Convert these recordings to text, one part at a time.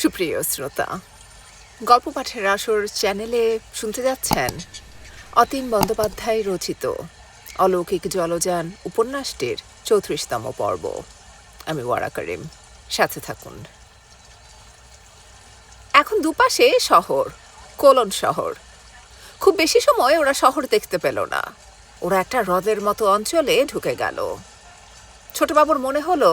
সুপ্রিয় শ্রোতা, গল্প পাঠের আসর চ্যানেলে শুনতে যাচ্ছেন অতীন বন্দ্যোপাধ্যায় রচিত অলৌকিক জলযান উপন্যাসটির চৌত্রিশতম পর্ব। আমি ওয়ারা করিম, সাথে থাকুন। এখন দুপাশে শহর, কোলন শহর। খুব বেশি সময় ওরা শহর দেখতে পেল না। ওরা একটা হ্রদের মতো অঞ্চলে ঢুকে গেল। ছোটবাবুর মনে হলো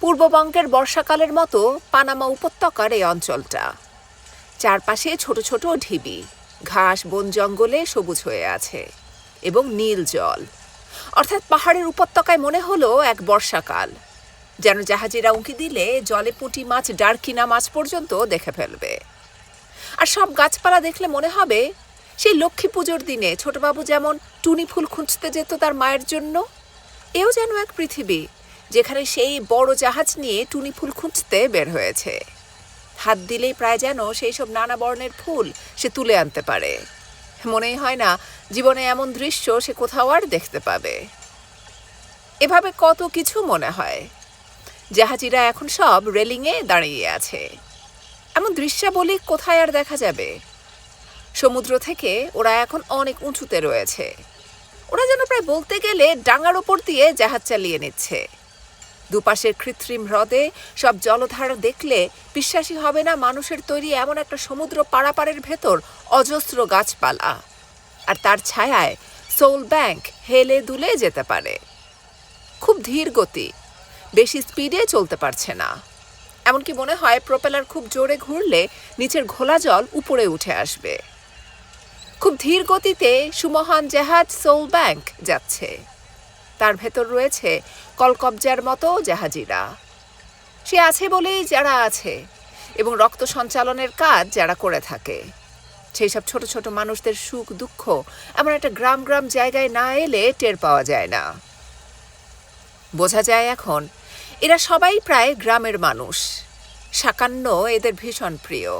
পূর্ববঙ্গের বর্ষাকালের মতো পানামা উপত্যকার এই অঞ্চলটা। চারপাশে ছোট ছোট ঢিবি, ঘাস, বন জঙ্গলে সবুজ হয়ে আছে এবং নীল জল। অর্থাৎ পাহাড়ের উপত্যকায় মনে হলো এক বর্ষাকাল। যেন জাহাজিরা উঁকি দিলে জলে পুঁটি মাছ ডারকিনা মাছ পর্যন্ত দেখে ফেলবে। আর সব গাছপালা দেখলে মনে হবে সেই লক্ষ্মী পুজোর দিনে ছোটবাবু যেমন টুনি ফুল খুঁজতে যেত তার মায়ের জন্য, এও যেন এক পৃথিবী যেখানে সেই বড় জাহাজ নিয়ে টুনি ফুল খুঁজতে বের হয়েছে। হাত দিলেই প্রায় যেন সেই সব নানা বর্ণের ফুল সে তুলে আনতে পারে। মনেই হয় না, জীবনে এমন দৃশ্য সে কোথাও আর দেখতে পাবে। এভাবে কত কিছু মনে হয়। জাহাজিরা এখন সব রেলিংয়ে দাঁড়িয়ে আছে। এমন দৃশ্যাবলী কোথায় আর দেখা যাবে? সমুদ্র থেকে ওরা এখন অনেক উঁচুতে রয়েছে। ওরা যেন প্রায় বলতে গেলে ডাঙার ওপর দিয়ে জাহাজ চালিয়ে নিচ্ছে। দুপাশের কৃত্রিম হ্রদে সব জলধার দেখলে বিশ্বাসী হবে না মানুষের তৈরি এমন একটা সমুদ্র পারাপারের ভেতর অজস্র গাছপালা। আর তার ছায়ায় সোল ব্যাংক হেলে দুলে যেতে পারে। খুব ধীর গতি, বেশি স্পিডে চলতে পারছে না। এমনকি মনে হয় প্রোপেলার খুব জোরে ঘুরলে নিচের ঘোলা জল উপরে উঠে আসবে। খুব ধীর গতিতে সুমহান জাহাজ সোল ব্যাংক যাচ্ছে। তার ভেতর রয়েছে কলকবজার মতো জাহাজিরা। সে আছে বলেই যারা আছে এবং রক্ত সঞ্চালনের কাজ যারা করে থাকে। সেই সব ছোট ছোট মানুষদের সুখ দুঃখ এমন একটা গ্রাম গ্রাম জায়গায় না এলে টের পাওয়া যায় না। বোঝা যায় এখন, এরা সবাই প্রায় গ্রামের মানুষ। সাকান্ন এদের ভীষণ প্রিয়।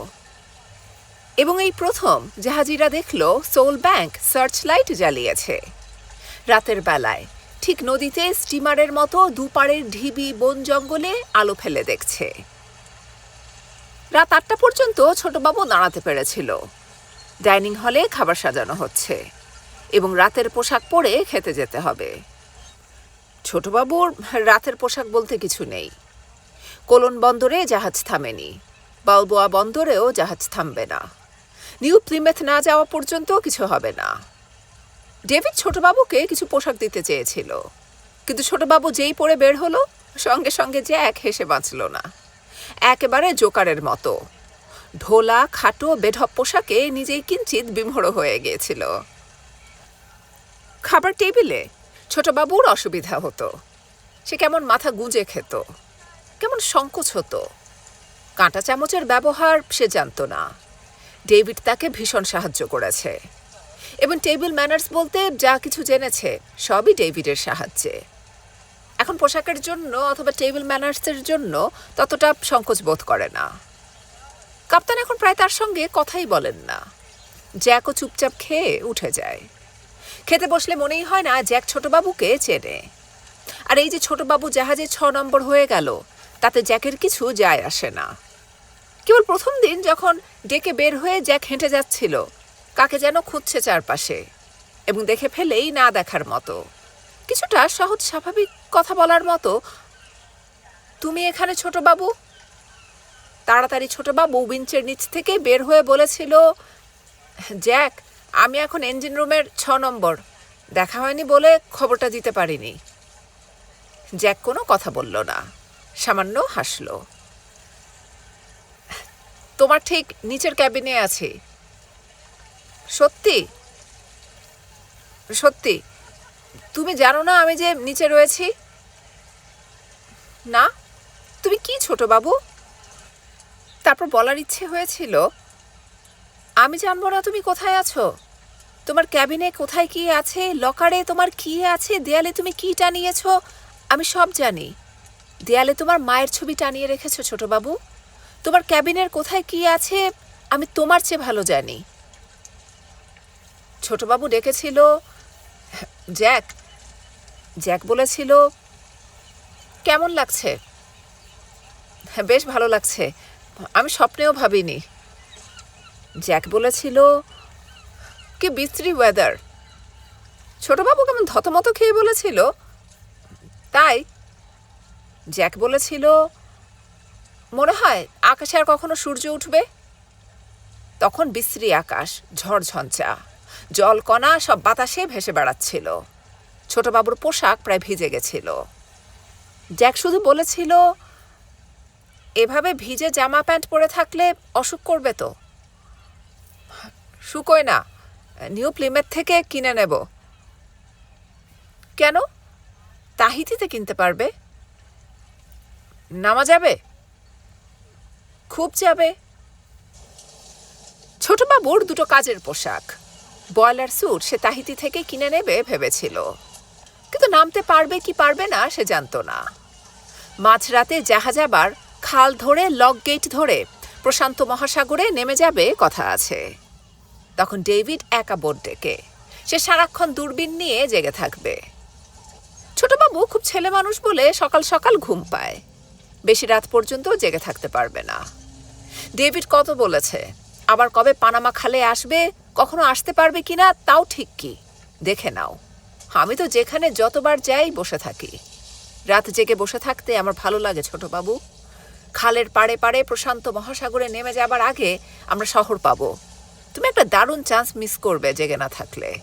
এবং এই প্রথম জাহাজিরা দেখল সোল ব্যাংক সার্চ লাইট জ্বালিয়েছে। রাতের বেলায় ঠিক নদীতে স্টিমারের মতো দুপাড়ের ঢিবি বন জঙ্গলে আলো ফেলে দেখছে। রাত আটটা পর্যন্ত ছোটবাবু দাঁড়াতে পেরেছিল। ডাইনিং হলে খাবার সাজানো হচ্ছে এবং রাতের পোশাক পরে খেতে যেতে হবে। ছোটবাবুর রাতের পোশাক বলতে কিছু নেই। কোলন বন্দরে জাহাজ থামেনি, বালবোয়া বন্দরেও জাহাজ থামবে না। নিউ প্লিমেথ না যাওয়া পর্যন্ত কিছু হবে না। ডেভিড ছোটবাবুকে কিছু পোশাক দিতে চেয়েছিল। কিন্তু ছোটবাবু যেই পরে বের হলো, সঙ্গে সঙ্গে জ্যাক হেসে বাঁচল না। একেবারে জোকারের মতো। ঢোলা, খাটো, বেঢপ পোশাকে নিজেই কিঞ্চিত বিমোড় হয়ে গিয়েছিল। খাবার টেবিলে ছোটবাবুর অসুবিধা হতো। সে কেমন মাথা গুঁজে খেত, কেমন সংকোচ হতো। কাঁটা চামচের ব্যবহার সে জানতো না। ডেভিড তাকে ভীষণ সাহায্য করেছে। এবং টেবিল ম্যানার্স বলতে যা কিছু জেনেছে, সবই ডেভিডের সাহায্যে। এখন পোশাকের জন্য অথবা টেবিল ম্যানার্সের জন্য ততটা সংকোচ বোধ করে না। কাপ্তান এখন প্রায় তার সঙ্গে কথাই বলেন না। জ্যাকও চুপচাপ খেয়ে উঠে যায়। খেতে বসলে মনেই হয় না জ্যাক ছোটবাবুকে চেনে। আর এই যে ছোটবাবু জাহাজে ছ নম্বর হয়ে গেল, তাতে জ্যাকের কিছু যায় আসে না। কেবল প্রথম দিন যখন ডেকে বের হয়ে জ্যাক হেঁটে যাচ্ছিল কাকে যেন খুঁজছে চারপাশে এবং দেখে ফেলেই না দেখার মতো। কিছুটা সহজ স্বাভাবিক কথা বলার মতো, তুমি এখানে ছোট বাবু? তাড়াতাড়ি ছোট বাবু উইঞ্চের নিচ থেকে বের হয়ে বলেছিল, জ্যাক, আমি এখন ইঞ্জিন রুমের ছ নম্বর। দেখা হয়নি বলে খবরটা দিতে পারিনি। জ্যাক কোনো কথা বলল না, সামান্য হাসলো। তোমার ঠিক নিচের ক্যাবিনে আছি। সত্যি? সত্যি? তুমি জানো না আমি যে নিচে রয়েছি? না? তুমি কি ছোট বাবু? তারপর বলার ইচ্ছে হয়েছিল, আমি জানব না তুমি কোথায় আছো? তোমার ক্যাবিনে কোথায় কি আছে? লকারে তোমার কি আছে? দেয়ালে তুমি কি টানিয়েছো? আমি সব জানি। দেয়ালে তোমার মায়ের ছবি টানিয়ে রেখেছো ছোট বাবু। তোমার ক্যাবিনের কোথায় কি আছে? আমি তোমার চেয়ে ভালো জানি। ছোটবাবু ডেকেছিল। জ্যাক জ্যাক বলেছিল, কেমন লাগছে? বেশ ভালো লাগছে। আমি স্বপ্নেও ভাবিনি। জ্যাক বলেছিল, কি বিশ্রী ওয়েদার ছোটবাবু কেমন থতমত খেয়ে বলেছিল? তাই। জ্যাক বলেছিল, মনে হয় আকাশে আর কখনো সূর্য উঠবে? তখন বিশ্রী আকাশ ঝড়ঝঞ্চা জলকণা সব বাতাসে ভেসে বেড়াচ্ছিল। ছোটবাবুর পোশাক প্রায় ভিজে গেছিল। জ্যাক শুধু বলেছিল, এভাবে ভিজে জামা প্যান্ট পরে থাকলে অসুখ করবে তো। শুকোয় না, নিউ প্লিমের থেকে কিনে নেব। কেন? তাহিতিতে কিনতে পারবে? নামা যাবে? খুব যাবে। ছোটবাবুর দুটো কাজের পোশাক। বয়লার স্যুট সে তাহিতি থেকে কিনে নেবে ভেবেছিল। কিন্তু নামতে পারবে কি পারবে না সে জানতো না। মাঝরাতে জাহাজ আবার খাল ধরে লক গেট ধরে প্রশান্ত মহাসাগরে নেমে যাবে কথা আছে। তখন ডেভিড একা বোট ডেকে, সে সারাক্ষণ দূরবীন নিয়ে জেগে থাকবে। ছোটবাবু খুব ছেলে মানুষ বলে সকাল সকাল ঘুম পায়। বেশি রাত পর্যন্ত জেগে থাকতে পারবে না। ডেভিড কত বলেছে, আবার কবে পানামা খালে আসবে কখনো আসতে পারবে কিনা তাও ঠিক কি? দেখে নাও। আমি তো যেখানে যতবার যাই বসে থাকি। রাত জেগে বসে থাকতে আমার ভালো লাগে, ছোটবাবু। খালের পাড়ে পাড়ে প্রশান্ত মহাসাগরে নেমে যাবার আগে আমরা শহর পাবো। তুমি একটা দারুণ চান্স মিস করবে জেগে না থাকলে।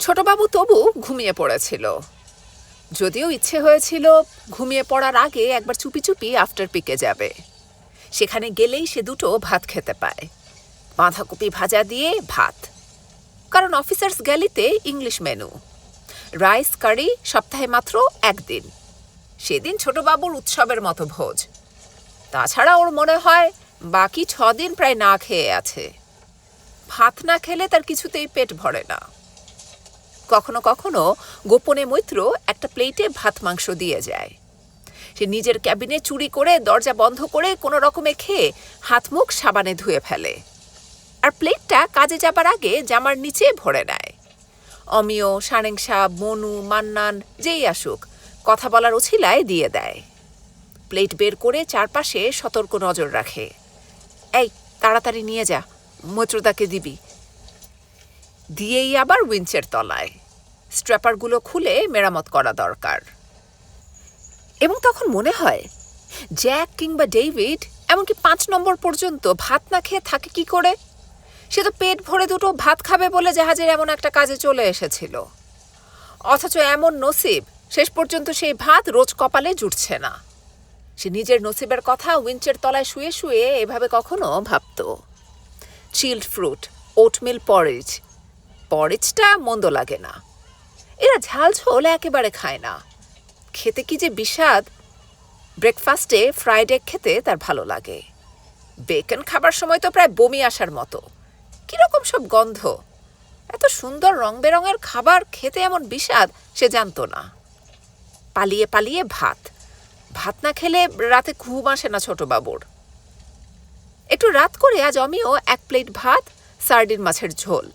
ছোটবাবু তবু ঘুমিয়ে পড়েছিল। যদিও ইচ্ছে হয়েছিল ঘুমিয়ে পড়ার আগে একবার চুপি চুপি আফটার পিকে যাবে। সেখানে গেলেই সে দুটো ভাত খেতে পায়। বাঁধাকপি ভাজা দিয়ে ভাত। কারণ অফিসার্স গ্যালিতে ইংলিশ মেনু। রাইস কারি সপ্তাহে মাত্র একদিন। সেদিন ছোটবাবুর উৎসবের মতো ভোজ। তাছাড়া ওর মনে হয় বাকি ছদিন প্রায় না খেয়ে আছে। ভাত না খেলে তার কিছুতেই পেট ভরে না। কখনো কখনো গোপনে মৈত্র একটা প্লেটে ভাত মাংস দিয়ে যায়। সে নিজের ক্যাবিনে চুরি করে দরজা বন্ধ করে কোনো রকমে খেয়ে হাত মুখ সাবানে ধুয়ে ফেলে। আর প্লেটটা কাজে যাবার আগে জামার নিচে ভরে নেয়। অমিয় সারেংসা মনু, মান্নান, যেই আসুক, কথা বলার ওছিলায় দিয়ে দেয়। প্লেট বের করে চারপাশে সতর্ক নজর রাখে। এই, তাড়াতাড়ি নিয়ে যা, মৈত্রদাকে দিবি। দিয়েই আবার উইঞ্চের তলায়। স্ট্র্যাপারগুলো খুলে মেরামত করা দরকার। এবং তখন মনে হয়, জ্যাক কিংবা ডেভিড, এমনকি পাঁচ নম্বর পর্যন্ত ভাত না খেয়ে থাকে কি করে? সে তো পেট ভরে দুটো ভাত খাবে বলে জাহাজের এমন একটা কাজে চলে এসেছিল। অথচ এমন নসিব, শেষ পর্যন্ত সেই ভাত রোজ কপালে জুটছে না। সে নিজের নসিবের কথা উইঞ্চের তলায় শুয়ে শুয়ে এভাবে কখনো ভাবত। চিল্ড ফ্রুট, ওটমিল পরেজ পরেজটা মন্দ লাগে না। এরা ঝাল ঝোল একেবারে খায় না। খেতে কি যে বিস্বাদ ব্রেকফাস্টে ফ্রাইড এগ খেতে তার ভালো লাগে। বেকন খাবার সময় তো প্রায় বমি আসার মতো। কীরকম সব গন্ধ? এত সুন্দর রং বেরঙের খাবার খেতে এমন বিষাদ, সে জানতো না। পালিয়ে পালিয়ে ভাত। ভাত না খেলে রাতে ঘুম আসে না ছোটবাবুর। একটু রাত করে আজ অমিও এক প্লেট ভাত, সার্ডিন মাছের ঝোল।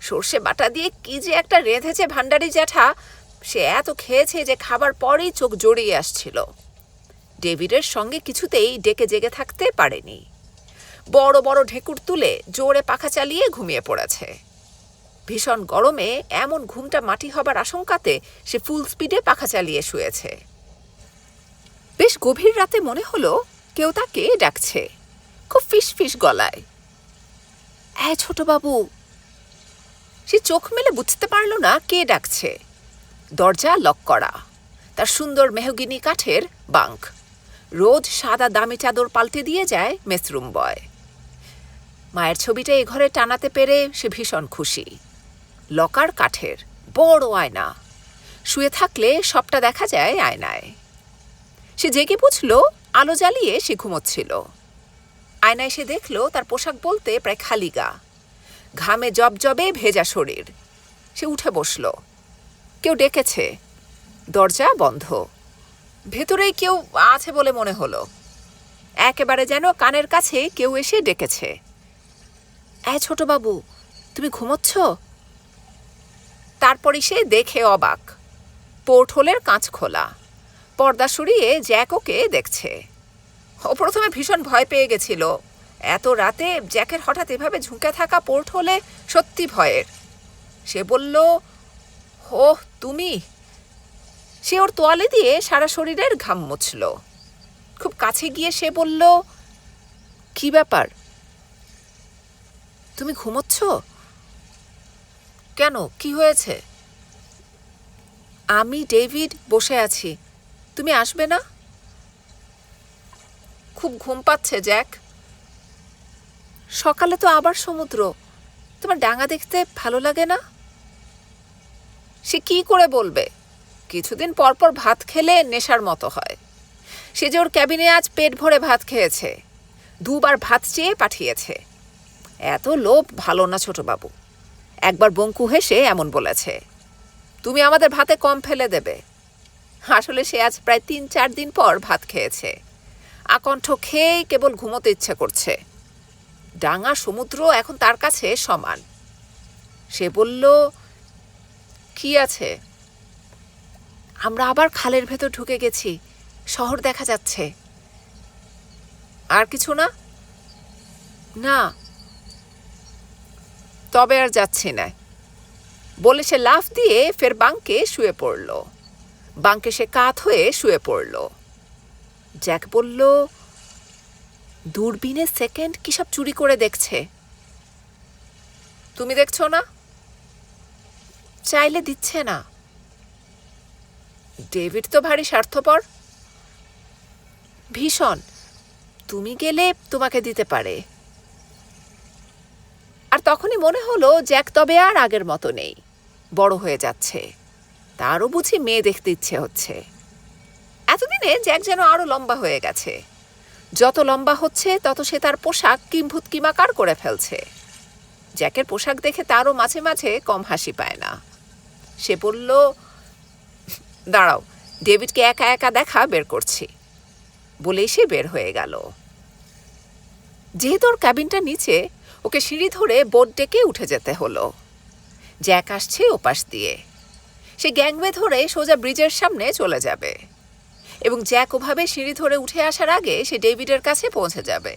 সর্ষে বাটা দিয়ে কি যে একটা রেঁধেছে ভান্ডারি জ্যাঠা, সে এত খেয়েছে যে খাবার পরেই চোখ জড়িয়ে আসছিল। ডেভিডের সঙ্গে কিছুতেই ডেকে জেগে থাকতে পারেনি। বড় বড় ঢেকুর তুলে জোরে পাখা চালিয়ে ঘুমিয়ে পড়েছে। ভীষণ গরমে এমন ঘুমটা মাটি হবার আশঙ্কাতে সে ফুল স্পিডে পাখা চালিয়ে শুয়েছে। বেশ গভীর রাতে মনে হলো কেউ তাকে ডাকছে। খুব ফিস ফিস গলায়। হ্যাঁ ছোটবাবু! সে চোখ মেলে বুঝতে পারল না কে ডাকছে। দরজা লক করা। তার সুন্দর মেহগিনি কাঠের বাঙ্ক। রোজ সাদা দামি চাদর পাল্টে দিয়ে যায় মেসরুম বয় মায়ের ছবিটা এ ঘরে টানাতে পেরে সে ভীষণ খুশি। লকার কাঠের, বড় আয়না। শুয়ে থাকলে সবটা দেখা যায় আয়নায়। সে জেগে বুঝল, আলো জ্বালিয়ে সে ঘুমোচ্ছিল। আয়নায় সে দেখল, তার পোশাক বলতে প্রায় খালি গা। ঘামে জবজবে ভেজা শরীর। সে উঠে বসল। কেউ ডেকেছে। দরজা বন্ধ। ভেতরেই কেউ আছে বলে মনে হলো। একেবারে যেন কানের কাছে কেউ এসে ডেকেছে। এ ছোটবাবু তুমি ঘুমোচ্ছ? তারপরই সে দেখে অবাক। পোর্ট হোলের কাঁচ খোলা। পর্দা সরিয়ে জ্যাক ওকে দেখছে। ও প্রথমে ভীষণ ভয় পেয়ে গেছিল। এত রাতে জ্যাকের হঠাৎ এভাবে ঝুঁকে থাকা পোর্ট হলে সত্যি ভয়ের। সে বলল, হো, তুমি? সে ওর তোয়ালে দিয়ে সারা শরীরের ঘাম মুছল। খুব কাছে গিয়ে সে বলল, কি ব্যাপার? তুমি ঘুমোচ্ছ? কেন? কি হয়েছে? আমি ডেভিড বসে আছি। তুমি আসবে না? খুব ঘুম পাচ্ছে, জ্যাক। সকালে তো আবার সমুদ্র। তোমার ডাঙা দেখতে ভালো লাগে না? সে কি করে বলবে? কিছুদিন পর পর ভাত খেলে নেশার মতো হয়। সে যে ওর ক্যাবিনে আজ পেট ভরে ভাত খেয়েছে। দুবার ভাত চেয়ে পাঠিয়েছে। এত লোভ ভালো না ছোটবাবু একবার বঙ্কু হেসে এমন বলেছে, তুমি আমাদের ভাতে কম ফেলে দেবে। আসলে সে আজ প্রায় তিন চার দিন পর ভাত খেয়েছে। আকণ্ঠ খেয়েই কেবল ঘুমোতে ইচ্ছে করছে। ডাঙা সমুদ্র এখন তার কাছে সমান। সে বলল, কি আছে? আমরা আবার খালের ভেতর ঢুকে গেছি। শহর দেখা যাচ্ছে। আর কিছু না? না তবে আর যাচ্ছি না। বলে সে লাফ দিয়ে ফের বাঙ্কে শুয়ে পড়ল। বাঙ্কে সে কাত হয়ে শুয়ে পড়ল। জ্যাক বলল, দূরবীনে সেকেন্ড কি সব চুরি করে দেখছে? তুমি দেখছ না? চাইলে দিচ্ছে না। ডেভিড তো ভারী স্বার্থপর। ভীষণ। তুমি গেলে তোমাকে দিতে পারে। আর তখনই মনে হলো জ্যাক তবে আর আগের মতো নেই। বড় হয়ে যাচ্ছে। তারও বুঝি মেয়ে দেখতে ইচ্ছে হচ্ছে। এতদিনে জ্যাক যেন আরও লম্বা হয়ে গেছে। যত লম্বা হচ্ছে, তত সে তার পোশাক কিম্ভূত কিমাকার করে ফেলছে। জ্যাকের পোশাক দেখে তারও মাঝে মাঝে কম হাসি পায় না। সে বলল, দাঁড়াও, ডেভিডকে একা একা দেখা বের করছি। বলেই সে বের হয়ে গেল। যেহেতু ওর ক্যাবিনটা নিচে ওকে সিঁড়ি ধরে বোট ডেকে উঠে যেতে হলো। জ্যাক আসছে ওপাশ দিয়ে। সে গ্যাংওয়ে ধরে সোজা ব্রিজের সামনে চলে যাবে। এবং জ্যাক ওভাবে সিঁড়ি ধরে উঠে আসার আগে সে ডেভিডের কাছে পৌঁছে যাবে।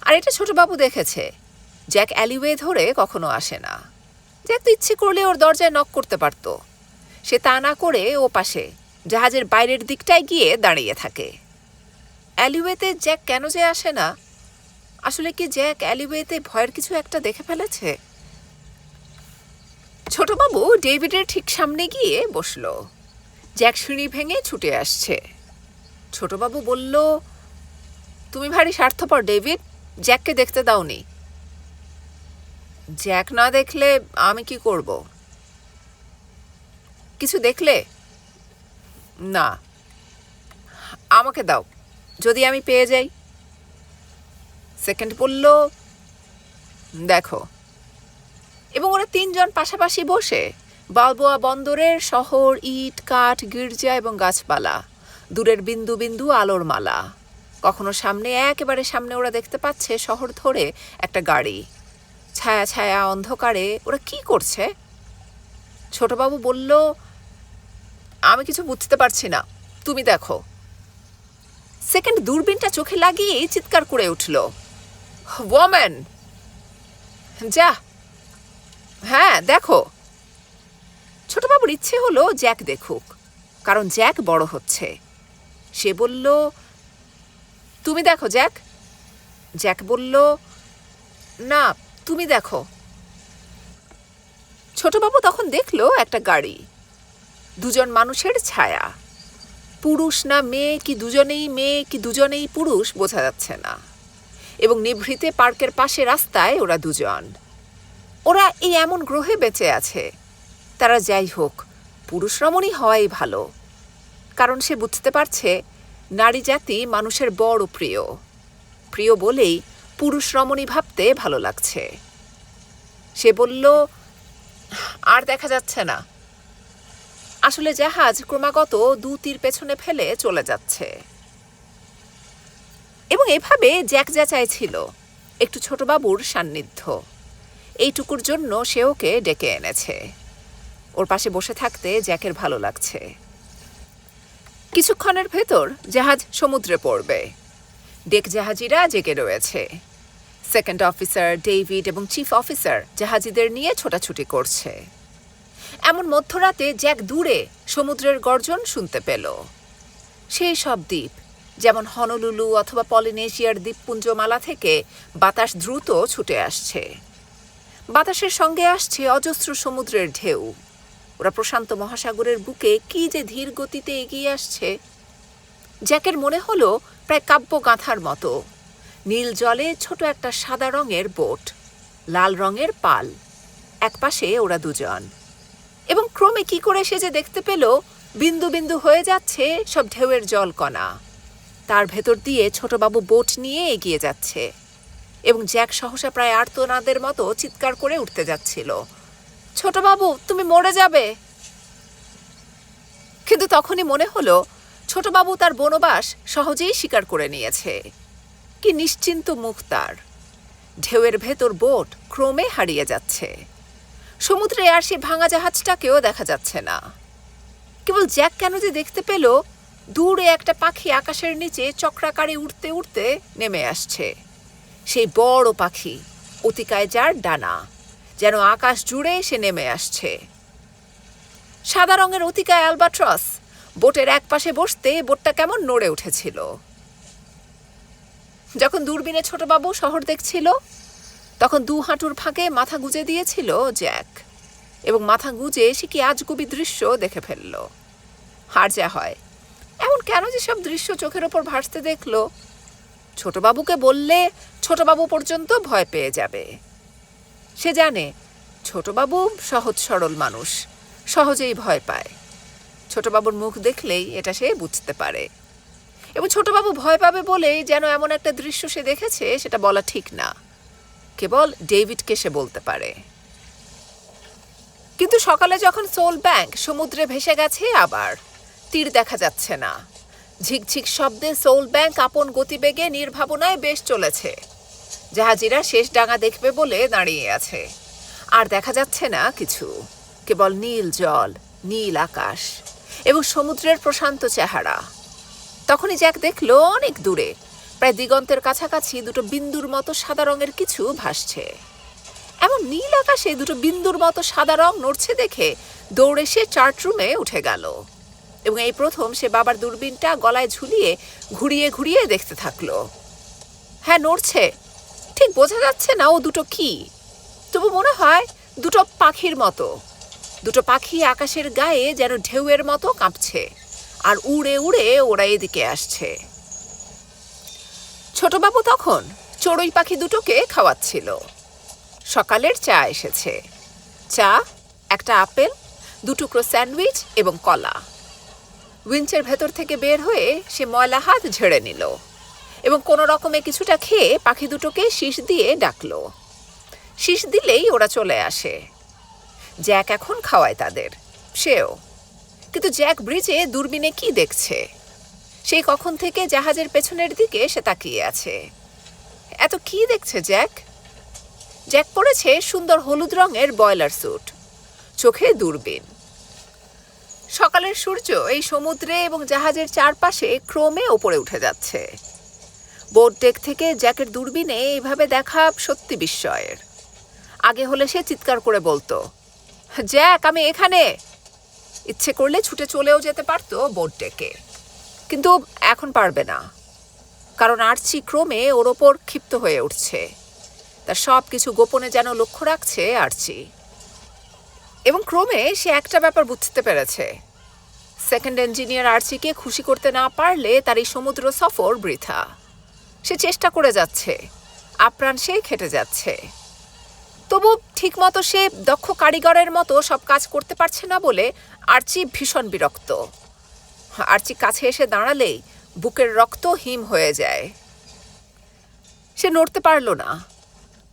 আর এটা ছোটবাবু দেখেছে। জ্যাক অ্যালিওয়ে ধরে কখনো আসে না। জ্যাক তো ইচ্ছে করলে ওর দরজায় নক করতে পারত। সে তা না করে ও পাশে জাহাজের বাইরের দিকটায় গিয়ে দাঁড়িয়ে থাকে। অ্যালিওয়েতে জ্যাক কেন যে আসে না আসলে কি জ্যাক অ্যালিওয়েতে ভয়ের কিছু একটা দেখে ফেলেছে? ছোটবাবু ডেভিডের ঠিক সামনে গিয়ে বসল। জ্যাক সিঁড়ি ভেঙে ছুটে আসছে। ছোটবাবু বলল, তুমি ভারী স্বার্থপর, ডেভিড। জ্যাককে দেখতে দাওনি। জ্যাক না দেখলে আমি কি করব? কিছু দেখলে? না। আমাকে দাও। যদি আমি পেয়ে যাই সেকেন্ড বলল দেখো। এবং ওরা তিনজন পাশাপাশি বসে। বালবোয়া বন্দরের শহর, ইট, কাঠ, গির্জা এবং গাছপালা। দূরের বিন্দু বিন্দু আলোর মালা। কখনো সামনে, একেবারে সামনে ওরা দেখতে পাচ্ছে শহর ধরে একটা গাড়ি। ছায়া ছায়া অন্ধকারে ওরা কি করছে? ছোটবাবু বলল, আমি কিছু বুঝতে পারছি না। তুমি দেখো। সেকেন্ড দূরবীনটা চোখে লাগিয়েই চিৎকার করে উঠল। ওয়াম্যান যা। হ্যাঁ দেখো। ছোটবাবুর ইচ্ছে হলো জ্যাক দেখুক, কারণ জ্যাক বড় হচ্ছে। সে বলল, তুমি দেখো, জ্যাক। জ্যাক বলল, না, তুমি দেখো। ছোটবাবু তখন দেখল একটা গাড়ি, দুজন মানুষের ছায়া। পুরুষ না মেয়ে, কি দুজনেই মেয়ে, কি দুজনেই পুরুষ, বোঝা যাচ্ছে না। এবং নিভৃতে পার্কের পাশে রাস্তায় ওরা দুজন। ওরা এই এমন গ্রহে বেঁচে আছে। তারা যাই হোক, পুরুষ রমণী হওয়াই ভালো। কারণ সে বুঝতে পারছে, নারী জাতি মানুষের বড় প্রিয়। প্রিয় বলেই পুরুষ রমণী ভাবতে ভালো লাগছে। সে বলল, আর দেখা যাচ্ছে না। আসলে জাহাজ ক্রমাগত দু তীর পেছনে ফেলে চলে যাচ্ছে। এবং এভাবে জ্যাক যা চাইছিল, একটু ছোটবাবুর সান্নিধ্য। এইটুকুর জন্য সে ওকে ডেকে এনেছে। ওর পাশে বসে থাকতে জ্যাকের ভালো লাগছে। কিছুক্ষণের ভেতর জাহাজ সমুদ্রে পড়বে। ডেক জাহাজিরা জেগে রয়েছে। সেকেন্ড অফিসার ডেভিড এবং চিফ অফিসার জাহাজিদের নিয়ে ছোটাছুটি করছে। এমন মধ্যরাতে জ্যাক দূরে সমুদ্রের গর্জন শুনতে পেল। সেই সব দ্বীপ যেমন হনলুলু অথবা পলিনেশিয়ার দ্বীপপুঞ্জমালা থেকে বাতাস দ্রুত ছুটে আসছে। বাতাসের সঙ্গে আসছে অজস্র সমুদ্রের ঢেউ। ওরা প্রশান্ত মহাসাগরের বুকে কি যে ধীর গতিতে এগিয়ে আসছে। জ্যাকের মনে হলো প্রায় কাব্য গাঁথার মতো। নীল জলে ছোট একটা সাদা রঙের বোট, লাল রঙের পাল। একপাশে ওরা দুজন। এবং ক্রমে কি করে সে যে দেখতে পেল, বিন্দু বিন্দু হয়ে যাচ্ছে সব ঢেউয়ের জলকণা। তার ভেতর দিয়ে ছোটবাবু বোট নিয়ে এগিয়ে যাচ্ছে এবং জ্যাক সহসা প্রায় আর্তনাদের মতো চিৎকার করে উঠতে যাচ্ছিল। ছোটবাবু, তুমি মরে যাবে! কিন্তু তখনই মনে হলো, ছোটবাবু তার বনবাস সহজেই স্বীকার করে নিয়েছে। কি নিশ্চিন্ত মুখ তার। ঢেউয়ের ভেতর বোট ক্রমে হারিয়ে যাচ্ছে। সমুদ্রে আর সে ভাঙা জাহাজটাকেও দেখা যাচ্ছে না। কেবল জ্যাক কেন যে দেখতে পেল দূরে একটা পাখি আকাশের নিচে চক্রাকারে উঠতে উঠতে নেমে আসছে। সেই বড় পাখি, অতিকায় যার ডানা, যেন আকাশ জুড়ে সে নেমে আসছে। সাদা রঙের অতিকায় অ্যালবাট্রস, বোটের এক পাশে বসতে বোটটা কেমন নড়ে উঠেছিল। যখন দূরবীনে ছোটবাবু শহর দেখছিল, তখন দু হাঁটুর ফাঁকে মাথা গুজে দিয়েছিল জ্যাক, এবং মাথা গুজে সে কি আজগুবি দৃশ্য দেখে ফেলল। হার যা হয় এমন কেন যে সব দৃশ্য চোখের ওপর ভাসতে দেখল? ছোটবাবুকে বললে ছোটবাবু পর্যন্ত ভয় পেয়ে যাবে। সে জানে, ছোটবাবু সহজ সরল মানুষ, সহজেই ভয় পায়। ছোটবাবুর মুখ দেখলেই এটা সে বুঝতে পারে। এবং ছোটবাবু ভয় পাবে বলেই যেন এমন একটা দৃশ্য সে দেখেছে, সেটা বলা ঠিক না। কেবল ডেভিডকে সে বলতে পারে। কিন্তু সকালে যখন সোল ব্যাংক সমুদ্রে ভেসে গেছে আবার তীর দেখা যাচ্ছে না। ঝিকঝিক শব্দে সোল ব্যাংক আপন গতিবেগে নির্ভাবনায় বেশ চলেছে। জাহাজিরা শেষ ডাঙা দেখবে বলে দাঁড়িয়ে আছে। আর দেখা যাচ্ছে না কিছু। কেবল নীল জল, নীল আকাশ এবং সমুদ্রের প্রশান্ত চেহারা। তখনই জ্যাক দেখল অনেক দূরে। প্রায় দিগন্তের কাছাকাছি দুটো বিন্দুর মতো সাদা রঙের কিছু ভাসছে। এমন নীল আকাশে দুটো বিন্দুর মতো সাদা রং নড়ছে দেখে দৌড়ে সে চার্ট রুমে উঠে গেল। এবং এই প্রথম সে বাবার দূরবীনটা গলায় ঝুলিয়ে ঘুরিয়ে ঘুরিয়ে দেখতে থাকল। হ্যাঁ নড়ছে। ঠিক বোঝা যাচ্ছে না ও দুটো কি। তবু মনে হয় দুটো পাখির মতো। দুটো পাখি আকাশের গায়ে যেন ঢেউয়ের মতো কাঁপছে আর উড়ে উড়ে ওরা এদিকে আসছে। ছোটবাবু তখন চড়ুই পাখি দুটোকে খাওয়াচ্ছিল। সকালের চা এসেছে। চা, একটা আপেল, দুটুকরো স্যান্ডউইচ এবং কলা। উইঞ্চের ভেতর থেকে বের হয়ে সে ময়লা হাত ঝেড়ে নিল এবং কোনো রকমে কিছুটা খেয়ে পাখি দুটোকে শীষ দিয়ে ডাকল। শীষ দিলেই ওরা চলে আসে। জ্যাক এখন খাওয়ায় তাদের, সেও। কিন্তু জ্যাক ব্রিজে দূরবীনে কি দেখছে? সেই কখন থেকে জাহাজের পেছনের দিকে সে তাকিয়ে আছে। এত কি দেখছে জ্যাক? জ্যাক পরেছে সুন্দর হলুদ রঙের বয়লার স্যুট, চোখে দূরবীন। সকালের সূর্য এই সমুদ্রে এবং জাহাজের চারপাশে ক্রমে ওপরে উঠে যাচ্ছে। বোট ডেক থেকে জ্যাকের দূরবীনে এইভাবে দেখা সত্যি বিস্ময়ের। আগে হলে সে চিৎকার করে বলতো, জ্যাক, আমি এখানে! ইচ্ছে করলে ছুটে চলেও যেতে পারতো বোট ডেকে, কিন্তু এখন পারবে না। কারণ আর্চি ক্রমে ওর ওপর ক্ষিপ্ত হয়ে উঠছে। তার সব কিছু গোপনে যেন লক্ষ্য রাখছে আর্চি। এবং ক্রমে সে একটা ব্যাপার বুঝতে পেরেছে। সেকেন্ড ইঞ্জিনিয়ার আর্চিকে খুশি করতে না পারলে তার এই সমুদ্র সফর বৃথা। সে চেষ্টা করে যাচ্ছে আপ্রাণ সে খেটে যাচ্ছে। তবু ঠিকমতো সে দক্ষ কারিগরের মতো সব কাজ করতে পারছে না বলে আর্চি ভীষণ বিরক্ত। আর্চি কাছে এসে দাঁড়ালেই বুকের রক্ত হিম হয়ে যায়। সে নড়তে পারল না।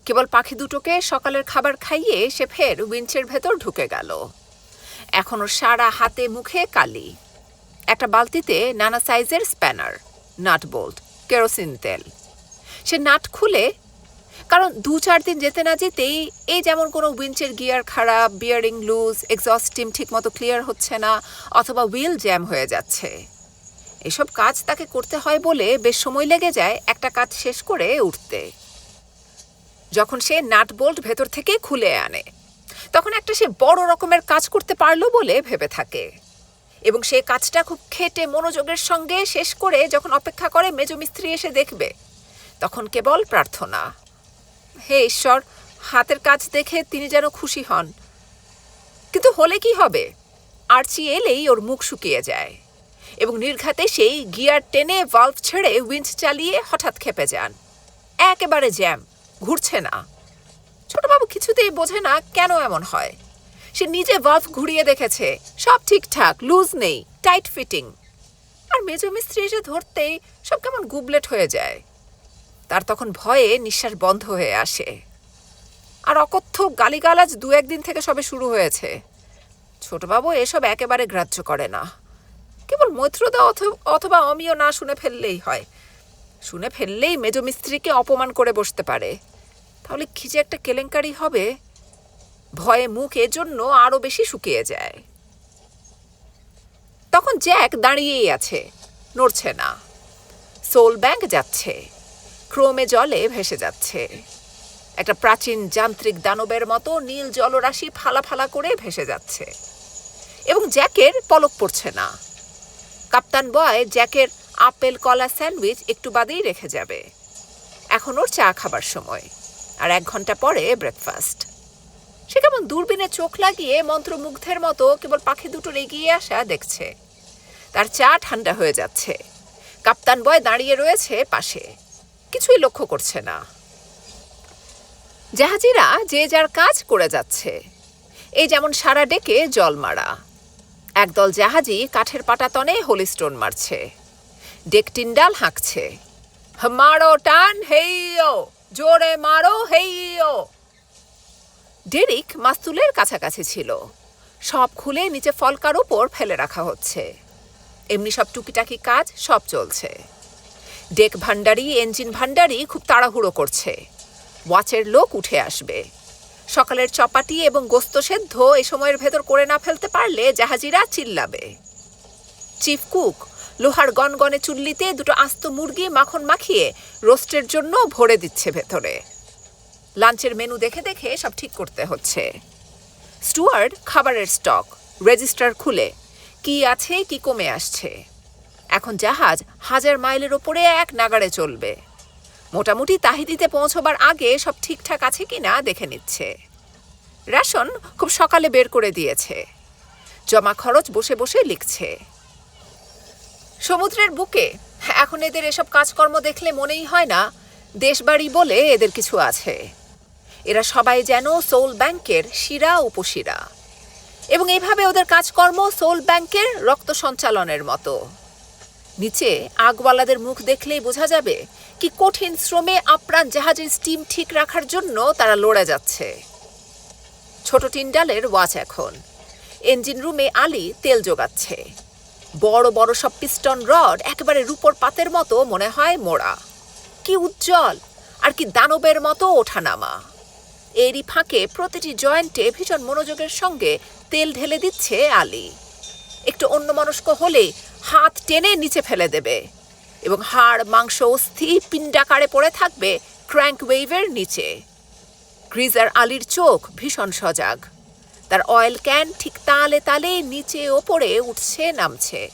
কেবল পাখি দুটোকে সকালের খাবার খাইয়ে সে ফের উইঞ্চের ভেতর ঢুকে গেল। এখনও সারা হাতে মুখে কালি। একটা বালতিতে নানা সাইজের স্প্যানার, নাট বোল্ট, কেরোসিন তেল। সে নাট খুলে, কারণ দু চার দিন যেতে না যেতেই এই যেমন কোনো উইঞ্চের গিয়ার খারাপ, বিয়ারিং লুজ, এক্সস্ট টিম ঠিকমতো ক্লিয়ার হচ্ছে না, অথবা হুইল জ্যাম হয়ে যাচ্ছে। এসব কাজ তাকে করতে হয় বলে বেশ সময় লেগে যায় একটা কাজ শেষ করে উঠতে। যখন সে নাট বোল্ট ভেতর থেকে খুলে আনে, তখন একটা সে বড় রকমের কাজ করতে পারল বলে ভেবে থাকে। এবং সে কাজটা খুব খেটে মনোযোগের সঙ্গে শেষ করে যখন অপেক্ষা করে মেজো মিস্ত্রি এসে দেখবে, তখন কেবল প্রার্থনা। হে ঈশ্বর, হাতের কাজ দেখে তিনি যেন খুশি হন। কিন্তু হলে কি হবে? আর্চি এলেই ওর মুখ শুকিয়ে যায় এবং নির্ঘাতে সেই গিয়ার টেনে ভাল্ভ ছেড়ে উইঞ্চ চালিয়ে হঠাৎ খেপে যান। একেবারে জ্যাম ঘুরছে না। ছোটবাবু কিছুতেই বোঝে না কেন এমন হয়। সে নিজে ভাল্ভ ঘুরিয়ে দেখেছে, সব ঠিকঠাক লুজ নেই টাইট ফিটিং আর মেজো মিস্ত্রি এসে ধরতেই সব কেমন গুবলেট হয়ে যায়। তার তখন ভয়ে নিঃশ্বাস বন্ধ হয়ে আসে। আর অকথ্য গালিগালাজ দু একদিন থেকে সবে শুরু হয়েছে। ছোটবাবু এসব একেবারে গ্রাহ্য করে না। কেবল মৈত্রদা অথ- অথবা অমিয় না শুনে ফেললেই হয়। শুনে ফেললেই মেজো মিস্ত্রিকে অপমান করে বসতে পারে। তাহলে কি যে একটা কেলেঙ্কারি হবে? ভয়ে মুখ এজন্য আরও বেশি শুকিয়ে যায়। তখন জ্যাক দাঁড়িয়েই আছে, নড়ছে না। সোল ব্যাংক যাচ্ছে, ক্রমে জলে ভেসে যাচ্ছে। একটা প্রাচীন যান্ত্রিক দানবের মতো নীল জলরাশি ফালা ফালা করে ভেসে যাচ্ছে। এবং জ্যাকের পলক পড়ছে না। কাপ্তান বয় জ্যাকের আপেল কলা স্যান্ডউইচ একটু বাদেই রেখে যাবে। এখন ওর চা খাবার সময়। আর এক ঘণ্টা পরে ব্রেকফাস্ট সে কেমন দূরবীনে চোখ লাগিয়ে মন্ত্রমুগ্ধের মতো কেবল পাখি দুটোর এগিয়ে আসা দেখছে। তার চা ঠান্ডা হয়ে যাচ্ছে। কাপ্তান বয় দাঁড়িয়ে রয়েছে পাশে। কিছুই লক্ষ্য করছে না। জাহাজিরা যে যার কাজ করে যাচ্ছে। এই যেমন সারা ডেকে জল মারা। একদল জাহাজি কাঠের পাটাতনে হোলিস্টোন মারছে। ডেক টিন্ডাল হাঁকছে। মারো টান হেইও জোরে মারো হেইও ডেরিক মাস্তুলের কাছাকাছি ছিল। সব খুলে নিচে ফলকার ওপর ফেলে রাখা হচ্ছে। এমনি সব টুকিটাকি কাজ সব চলছে। ডেক ভান্ডারি ইঞ্জিন ভান্ডারি খুব তাড়াহুড়ো করছে। ওয়াচের লোক উঠে আসবে। সকালের চপাটি এবং গোস্ত সেদ্ধ এ সময়ের ভেতর করে না ফেলতে পারলে জাহাজিরা চিল্লাবে। চিফ কুক লোহার গনগনে চুল্লিতে দুটো আস্ত মুরগি মাখন মাখিয়ে রোস্টের জন্য ভরে দিচ্ছে ভেতরে। লাঞ্চের মেনু দেখে দেখে সব ঠিক করতে হচ্ছে। স্টুয়ার্ড খাবারের স্টক, রেজিস্টার খুলে। কি আছে, কি কমে আসছে? এখন জাহাজ হাজার মাইলের ওপরে এক নাগাড়ে চলবে। মোটামুটি তাহিদিতে পৌঁছবার আগে সব ঠিকঠাক আছে কিনা দেখে নিচ্ছে। রেশন খুব সকালে বের করে দিয়েছে। জমা খরচ বসে বসে লিখছে। সমুদ্রের বুকে? এখন এদের এসব কাজকর্ম দেখলে মনেই হয় না, দেশবাড়ি বলে এদের কিছু আছে। এরা সবাই যেন সোল ব্যাংকের শিরা উপশিরা। এবং এইভাবে ওদের কাজকর্ম সোল ব্যাংকের রক্ত সঞ্চালনের মতো। নিচে আগওয়ালাদের মুখ দেখলেই বোঝা যাবে কি কঠিন শ্রমে আপ্রাণ জাহাজের স্টিম ঠিক রাখার জন্য তারা লড়ে যাচ্ছে। ছোট টিন্ডালের ওয়াচ এখন। ইঞ্জিন রুমে আলী তেল জোগাচ্ছে। বড় বড় সব পিস্টন রড একেবারে রূপর পাতের মতো মনে হয় মোড়া। কি উজ্জ্বল! আর কি দানবের মতো ওঠানামা। এরই ফাঁকে প্রতিটি জয়েন্টে ভীষণ মনোযোগের সঙ্গে তেল ঢেলে দিচ্ছে আলী। একটু অন্যমনস্ক হলে হাত টেনে নিচে ফেলে দেবে এবং হাড়, মাংস, অস্থি পিণ্ডাকারে পড়ে থাকবে ক্র্যাঙ্ক ওয়েভের নিচে। গ্রিজার আলীর চোখ ভীষণ সজাগ। তার অয়েল ক্যান ঠিক তালে তালে নিচে ওপরে উঠছে, নামছে।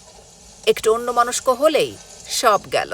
একটু অন্যমনস্ক হলেই সব গেল।